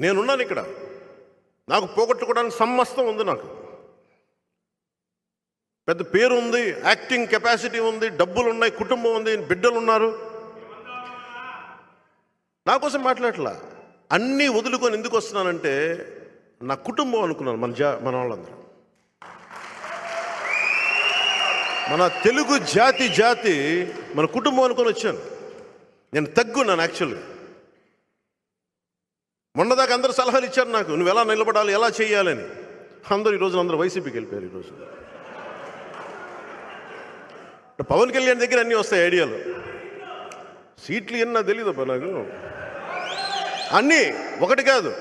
నేనున్నాను ఇక్కడ. నాకు పోగొట్టుకోవడానికి సమస్తం ఉంది నాకు. పెద్ద పేరు ఉంది యాక్టింగ్ కెపాసిటీ ఉంది డబ్బులు ఉన్నాయి కుటుంబం ఉంది బిడ్డలు ఉన్నారు. నా కోసం మాట్లాడట్లా? అన్నీ వదులుకొని ఎందుకు వస్తున్నానంటే నా కుటుంబం అనుకున్నాను మన జా మన వాళ్ళందరూ. మన తెలుగు జాతి జాతి మన కుటుంబం అనుకొని వచ్చాను. నేను తగ్గున్నాను యాక్చువల్గా మొన్నదాకా అందరూ సలహాలు ఇచ్చారు నాకు. నువ్వు ఎలా నిలబడాలి ఎలా చేయాలని. అందరూ ఈరోజు అందరూ వైసీపీకి వెళ్ళిపోయారు ఈరోజు పవన్ కళ్యాణ్ దగ్గర అన్నీ వస్తాయి ఐడియాలు. సీట్లు ఎన్నా తెలియదు నాకు. అన్నీ ఒకటి కాదు.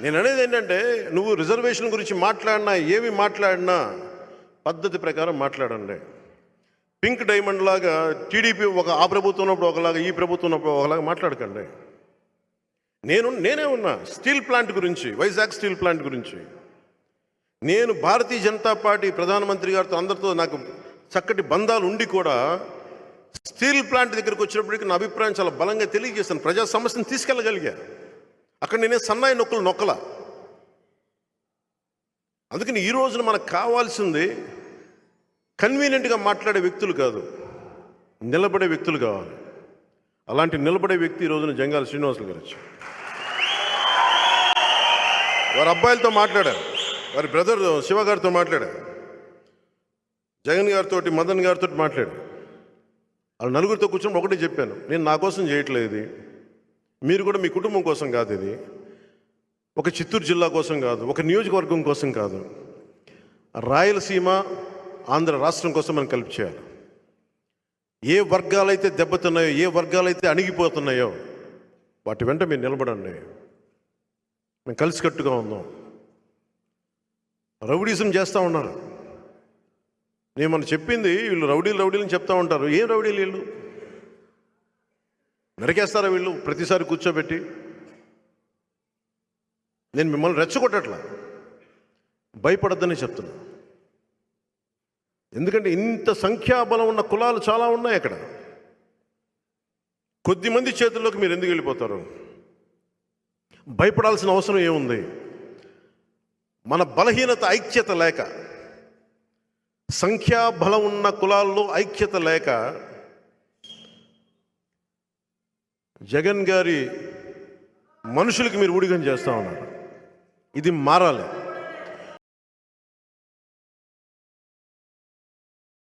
నేను అనేది ఏంటంటే నువ్వు రిజర్వేషన్ గురించి మాట్లాడినా ఏమి మాట్లాడినా పద్ధతి ప్రకారం మాట్లాడండి. పింక్ డైమండ్ లాగా టీడీపీ ఒక ఆ ప్రభుత్వం ఉన్నప్పుడు ఒకలాగా ఈ ప్రభుత్వం ఉన్నప్పుడు ఒకలాగా మాట్లాడకండి. నేను నేనే ఉన్నా. స్టీల్ ప్లాంట్ గురించి వైజాగ్ స్టీల్ ప్లాంట్ గురించి. నేను భారతీయ జనతా పార్టీ ప్రధానమంత్రి గారితో అందరితో నాకు చక్కటి బంధాలు ఉండి కూడా స్టీల్ ప్లాంట్ దగ్గరికి వచ్చినప్పటికీ నా అభిప్రాయం చాలా బలంగా తెలియజేస్తాను ప్రజా సమస్యను తీసుకెళ్ళగలిగా. అక్కడ నేనే సన్నాయి నొక్కలు నొక్కల. అందుకని ఈ రోజున మనకు కావాల్సింది కన్వీనియంట్గా మాట్లాడే వ్యక్తులు కాదు నిలబడే వ్యక్తులు కావాలి. అలాంటి నిలబడే వ్యక్తి ఈ రోజున జంగాల శ్రీనివాసులు గారు వచ్చారు. వారి అబ్బాయిలతో మాట్లాడారు. వారి బ్రదర్ శివ గారితో మాట్లాడారు. జగన్ గారితో మదన్ గారితో మాట్లాడారు. వాళ్ళు నలుగురితో కూర్చొని ఒకటే చెప్పాను. నేను నా కోసం చేయట్లేదు ఇది. మీరు కూడా మీ కుటుంబం కోసం కాదు ఇది. ఒక చిత్తూరు జిల్లా కోసం కాదు. ఒక నియోజకవర్గం కోసం కాదు. రాయలసీమ ఆంధ్ర రాష్ట్రం కోసం మనం కలిపి చేయాలి. ఏ వర్గాలైతే దెబ్బతున్నాయో ఏ వర్గాలైతే అణిగిపోతున్నాయో వాటి వెంట మీరు నిలబడండి. మేము కలిసికట్టుగా ఉందాం రౌడీజం చేస్తూ ఉన్నారు. నేను మనం చెప్పింది వీళ్ళు రౌడీలు రౌడీలు అని చెప్తా ఉంటారు. ఏం రౌడీలు వీళ్ళు? నరికేస్తారా వీళ్ళు? ప్రతిసారి కూర్చోబెట్టి. నేను మిమ్మల్ని రెచ్చగొట్టట్లా. భయపడద్దని చెప్తున్నా. ఎందుకంటే ఇంత సంఖ్యాబలం ఉన్న కులాలు చాలా ఉన్నాయి అక్కడ. కొద్దిమంది చేతుల్లోకి మీరు ఎందుకు వెళ్ళిపోతారు? భయపడాల్సిన అవసరం ఏముంది? మన బలహీనత ఐక్యత లేక సంఖ్యాబలం ఉన్న కులాల్లో ఐక్యత లేక జగన్ గారి మనుషులకి మీరు ఊడిగం చేస్తూ ఉన్నారు. ఇది మారాలి.